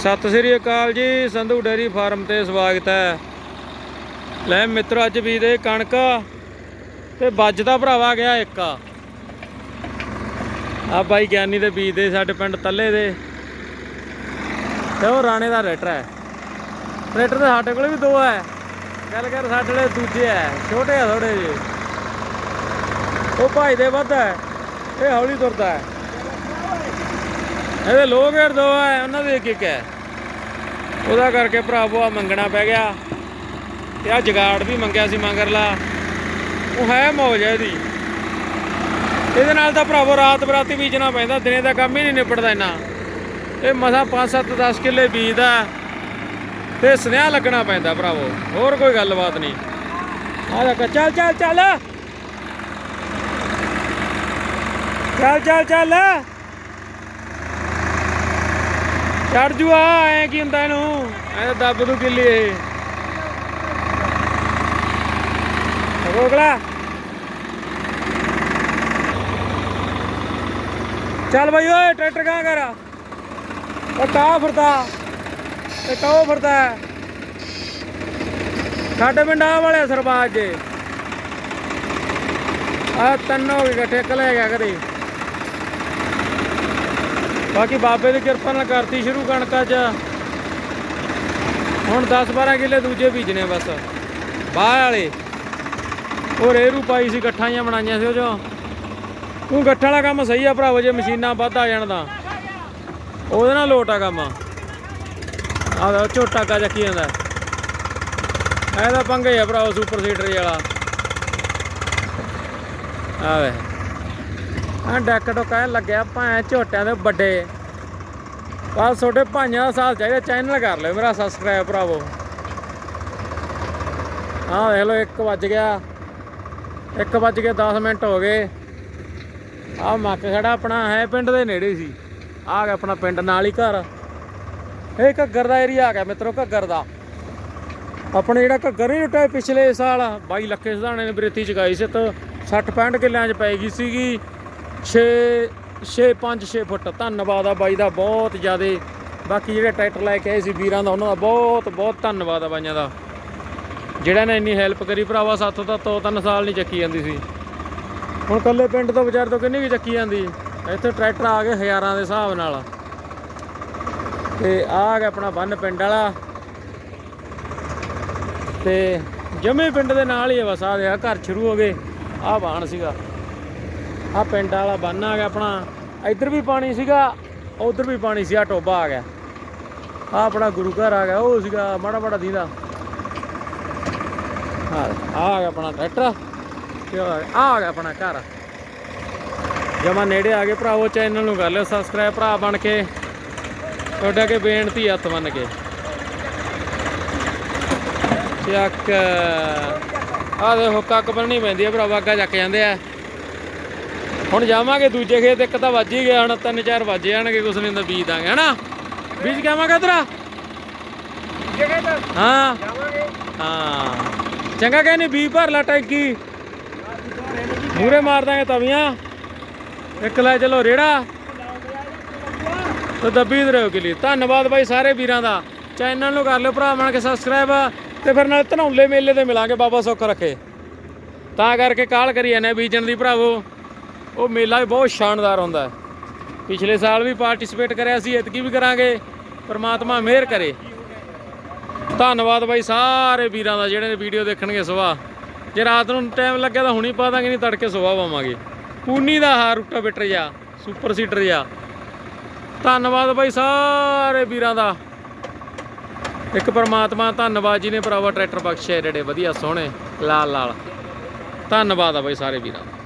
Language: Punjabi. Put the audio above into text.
ਸਤਿ ਸ੍ਰੀ ਅਕਾਲ ਜੀ, ਸੰਧੂ ਡੇਰੀ ਫਾਰਮ ਤੇ ਸਵਾਗਤ ਹੈ। ਲੈ ਮਿੱਤਰ, ਅੱਜ ਵੀ ਦੇ ਕਣਕ ਤੇ ਵੱਜਦਾ ਭਰਾਵਾ ਗਿਆ ਇੱਕ। ਆ ਬਾਈ ਗਿਆਨੀ ਦੇ ਬੀਜ ਦੇ ਸਾਡੇ ਪਿੰਡ ਤੱਲੇ ਦੇ। ਤੇ ਉਹ ਰਾਣੇ ਦਾ ਰੈਟਰ ਹੈ। ਰੈਟਰ ਤੇ ਸਾਡੇ ਕੋਲ ਵੀ ਦੋ ਹੈ। ਗੱਲ ਕਰ, ਸਾਡੇ ਲਈ ਦੂਜੇ ਹੈ। ਛੋਟੇ ਆ ਥੋੜੇ ਜਿਹੇ। ਉਹ ਭਾਈ ਦੇ ਵੱਧ ਹੈ। ਇਹ ਹੌਲੀ ਤੁਰਦਾ ਹੈ। ਇਹਦੇ ਲੋਕ ਗੇੜ ਦੋ ਹੈ ਉਹਨਾਂ ਦੇ ਇੱਕ ਇੱਕ ਹੈ। ਉਹਦਾ ਕਰਕੇ ਭਰਾਵੋ ਆ ਮੰਗਣਾ ਪੈ ਗਿਆ। ਤੇ ਆ ਜਗਾੜ ਵੀ ਮੰਗਿਆ ਸੀ ਮੰਗਰਲਾ। ਉਹ ਹੈ ਮੌਜ ਹੈ ਇਹਦੀ। ਇਹਦੇ ਨਾਲ ਤਾਂ ਭਰਾਵੋ ਰਾਤ ਬਰਾਤੀ ਬੀਜਣਾ ਪੈਂਦਾ, ਦਿਨੇ ਦਾ ਕੰਮ ਹੀ ਨਹੀਂ ਨਿਪਟਦਾ ਇੰਨਾ। ਇਹ ਮਸਾ 5-7 10 ਕਿੱਲੇ ਬੀਜਦਾ। ਤੇ ਸੁਨੇਹਾ ਲੱਗਣਾ ਪੈਂਦਾ ਭਰਾਵੋ, ਹੋਰ ਕੋਈ ਗੱਲਬਾਤ ਨਹੀਂ। ਆ ਲੈ ਚੱਲ ਚੱਲ ਚੱਲ। ਚੱਲ ਚੱਲ ਚੱਲ। ਚੜ ਜੂ ਆ ਐ ਕੀ ਹੁੰਦਾ ਇਹਨੂੰ? ਐ ਦੱਬ ਦੂ ਕਿੱਲੀ ਇਹ। ਰੋਕ ਚੱਲ ਬਈ ਓਏ, ਟਰੈਕਟਰ ਕਾਂ ਕਰ। ਉਹ ਕਾ ਫਿਰਦਾ। ਤੇ ਕਾਹ ਫਿਰਦਾ। ਸਾਡੇ ਪਿੰਡ ਆ ਵਾਲੇ ਸਰਪੰਚ ਜੇ। ਆ ਤੰਨੋ ਹੋ ਗਏ, ਇਕੱਠੇ ਕਲੇ ਗਿਆ ਕਦੇ। ਬਾਕੀ ਬਾਬੇ ਦੀ ਕਿਰਪਾ ਨਾਲ ਕਰਤੀ ਸ਼ੁਰੂ ਕਣਕਾਂ 'ਚ ਹੁਣ 10 12 ਕਿੱਲੇ ਦੂਜੇ ਬੀਜਣੇ ਬਸ। ਬਾਹ ਵਾਲੇ। ਉਹ ਰੇਰੂ ਪਾਈ ਸੀ, ਗੱਠਾਂ ਜਿਹੀਆਂ ਬਣਾਈਆਂ ਸੀ ਉਹ ਜੋ ਤੂੰ ਗੱਠਾਂ ਵਾਲਾ ਕੰਮ ਸਹੀ ਆ ਭਰਾਵੋ, ਜੇ ਮਸ਼ੀਨਾਂ ਵੱਧ ਆ ਜਾਣ ਤਾਂ। ਉਹਦੇ ਨਾਲ ਲੋਟ ਆ ਕੰਮ। ਆਹ ਦਾ ਝੋਟਾ ਕਾ ਚੱਕੀ ਜਾਂਦਾ। ਇਹਦਾ ਪੰਗੇ ਆ ਭਰਾਵੋ, ਸੁਪਰ ਸੀਡਰ ਵਾਲਾ। ਆ ਆ ਡੈਕ ਟੋ ਲੱਗਿਆ ਭਾਂ ਝੋਟਿਆਂ ਦੇ ਵੱਡੇ। ਬਸ ਤੁਹਾਡੇ ਭਾਈਆਂ ਦਾ ਸਾਥ ਚਾਹੀਦਾ ਚੈਨਲ ਕਰ ਲਿਓ ਮੇਰਾ ਸਬਸਕ੍ਰਾਈਬ ਭਰਾਵੋ। ਆਹ ਵੇਖ ਲਓ 1 ਵੱਜ ਗਿਆ। 1 ਵੱਜ ਕੇ 10 ਮਿੰਟ ਹੋ ਗਏ। ਆਹ ਮੱਕ ਖੜਾ ਆਪਣਾ ਹੈ ਪਿੰਡ ਦੇ ਨੇੜੇ ਸੀ। ਆ ਗਿਆ ਆਪਣਾ ਪਿੰਡ, ਨਾਲ ਹੀ ਘਰ। ਇਹ ਘੱਗਰ ਦਾ ਏਰੀਆ ਆ ਗਿਆ ਮਿੱਤਰੋ, ਘੱਗਰ ਦਾ। ਆਪਣੇ ਜਿਹੜਾ ਘੱਗਰ ਨਹੀਂ ਲੁੱਟਿਆ ਪਿਛਲੇ ਸਾਲ 22 ਲੱਖੇ ਸਧਾਣੇ ਨੇ ਬਰੇਤੀ ਚਗਾਈ ਸੀ, ਤਾਂ 60 65 ਕਿੱਲਿਆਂ 'ਚ ਪੈ ਗਈ ਸੀਗੀ। 6 6 5 6 ਫੁੱਟ। ਧੰਨਵਾਦ ਆ ਬਾਈ ਦਾ ਬਹੁਤ ਜ਼ਿਆਦਾ। ਬਾਕੀ ਜਿਹੜੇ ਟਰੈਕਟਰ ਲੈ ਕੇ ਆਏ ਸੀ ਵੀਰਾਂ ਦਾ, ਉਹਨਾਂ ਦਾ ਬਹੁਤ ਬਹੁਤ ਧੰਨਵਾਦ ਆ ਬਾਈਆਂ ਦਾ। ਜਿਹੜਾ ਨੇ ਇੰਨੀ ਹੈਲਪ ਕਰੀ ਭਰਾਵਾ, ਸਾਥੋਂ ਤਾਂ ਦੋ ਤਿੰਨ ਸਾਲ ਨਹੀਂ ਚੱਕੀ ਜਾਂਦੀ ਸੀ। ਹੁਣ ਕੱਲੇ ਪਿੰਡ ਤੋਂ ਵਿਚਾਰ ਤੋਂ ਕਿੰਨੀ ਵੀ ਚੱਕੀ ਜਾਂਦੀ? ਇੱਥੇ ਟਰੈਕਟਰ ਆ ਗਏ ਹਜ਼ਾਰਾਂ ਦੇ ਹਿਸਾਬ ਨਾਲ। ਤੇ ਆ ਗਿਆ ਆਪਣਾ ਬੰਨ ਪਿੰਡ ਵਾਲਾ। ਤੇ ਜਮੇ ਪਿੰਡ ਦੇ ਨਾਲ ਹੀ ਆ ਬਸ ਆ ਦੇ ਘਰ ਸ਼ੁਰੂ ਹੋ ਗਏ। ਆ ਬਾਣ ਸੀਗਾ। ਆ ਪਿੰਡ ਵਾਲਾ ਬੰਨ ਆ ਗਿਆ ਆਪਣਾ। ਇੱਧਰ ਵੀ ਪਾਣੀ ਸੀਗਾ, ਉਧਰ ਵੀ ਪਾਣੀ ਸੀ ਆ ਟੋਬਾ ਆ ਗਿਆ। ਆ ਆਪਣਾ ਗੁਰੂ ਘਰ ਆ ਗਿਆ, ਉਹ ਸੀਗਾ ਮਾੜਾ ਮਾੜਾ ਦੀਦਾ। ਹਾਂ ਆ ਗਿਆ ਆਪਣਾ ਟਰੈਕਟਰ, ਤੇ ਆ ਗਿਆ ਆਪਣਾ ਘਰ। ਜਮਾ ਨੇੜੇ ਆ ਗਏ ਭਰਾਵੋ, ਚੈਨਲ ਨੂੰ ਕਰ ਲਿਓ ਸਬਸਕ੍ਰਾਈਬ ਭਰਾ ਬਣ ਕੇ। ਤੁਹਾਡੇ ਅੱਗੇ ਬੇਨਤੀ ਹੱਥ ਬੰਨ ਕੇ। ਚੱਕ। ਆ ਦੇ ਹੁੱਕਾ ਬੰਨਣੀ ਪੈਂਦੀ ਆ ਭਰਾਵਾ, ਅੱਗਾ ਚੱਕ ਜਾਂਦੇ ਆ। ਹੁਣ ਜਾਵਾਂਗੇ ਦੂਜੇ ਖੇਤ ਇੱਕ ਤਾਂ ਵੱਜ ਹੀ ਗਿਆ ਹੁਣ ਤਿੰਨ ਚਾਰ ਵੱਜ ਜਾਣਗੇ ਕੁਛ ਨਹੀਂ ਤਾਂ ਬੀਜ ਦਾਂਗੇ ਹਨਾ? ਬੀਜ ਕਾਵਾਂਗਾ ਤੇਰਾ ਹਾਂ। ਹਾਂ। ਚੰਗਾ ਕਹਿੰਦੇ ਬੀ ਭਰ ਲਾ ਟੈਂਕੀ। ਮੂਰੇ ਮਾਰ ਦਾਂਗੇ ਤਵੀਆਂ। ਇੱਕ ਲੈ ਚਲੋ ਰੇੜਾ। ਤੇ ਦੱਬੀ ਦੇ ਰਹੋ ਕਿਲੀ। ਧੰਨਵਾਦ ਬਾਈ ਸਾਰੇ ਵੀਰਾਂ ਦਾ। ਚੈਨਲ ਨੂੰ ਕਰ ਲਿਓ ਭਰਾ ਬਣ ਕੇ ਸਬਸਕ੍ਰਾਈਬ ਤੇ ਫਿਰ ਨਾਲ ਧਨੌਲੇ ਮੇਲੇ ਤੇ ਮਿਲਾਂਗੇ ਬਾਬਾ ਸੁੱਖ ਰੱਖੇ। ਤਾਂ ਕਰਕੇ ਕਾਲ ਕਰੀ ਜਾਂਦੇ ਬੀਜਣ ਦੀ ਭਰਾਵੋ। ਉਹ ਮੇਲਾ ਵੀ ਬਹੁਤ ਸ਼ਾਨਦਾਰ ਹੁੰਦਾ ਹੈ। ਪਿਛਲੇ ਸਾਲ ਵੀ ਪਾਰਟਿਸਿਪੇਟ ਕਰਿਆ ਸੀ ਇਤਕੀ ਵੀ ਕਰਾਂਗੇ। ਪਰਮਾਤਮਾ ਮਿਹਰ ਕਰੇ। ਧੰਨਵਾਦ ਬਾਈ ਸਾਰੇ ਵੀਰਾਂ ਦਾ, ਜਿਹੜੇ ਵੀਡੀਓ ਦੇਖਣਗੇ ਸੁਬਾਹ ਜੇ ਰਾਤ ਨੂੰ ਟਾਈਮ ਲੱਗਿਆ ਤਾਂ ਹੁਣੀ ਪਾ ਦਾਂਗੇ, ਨਹੀਂ ਤੜਕੇ ਸੁਬਾਹ ਪਾਵਾਂਗੇ। ਪੂਨੀ ਦਾ ਹਾਰ ਰੂਟਾ ਬਿਟਰ ਜਾ ਸੁਪਰ ਸੀਡਰ ਜਾ ਧੰਨਵਾਦ ਬਾਈ ਸਾਰੇ ਵੀਰਾਂ ਦਾ। ਇੱਕ ਪਰਮਾਤਮਾ ਧੰਨਵਾਦ ਜੀ ਨੇ ਭਰਾਵਾ ਟਰੈਕਟਰ ਬਖਸ਼ਿਆ, ਜਿਹੜੇ ਵਧੀਆ ਸੋਹਣੇ ਲਾਲ ਲਾਲ ਧੰਨਵਾਦ ਆ ਬਾਈ ਸਾਰੇ ਵੀਰਾਂ ਦਾ।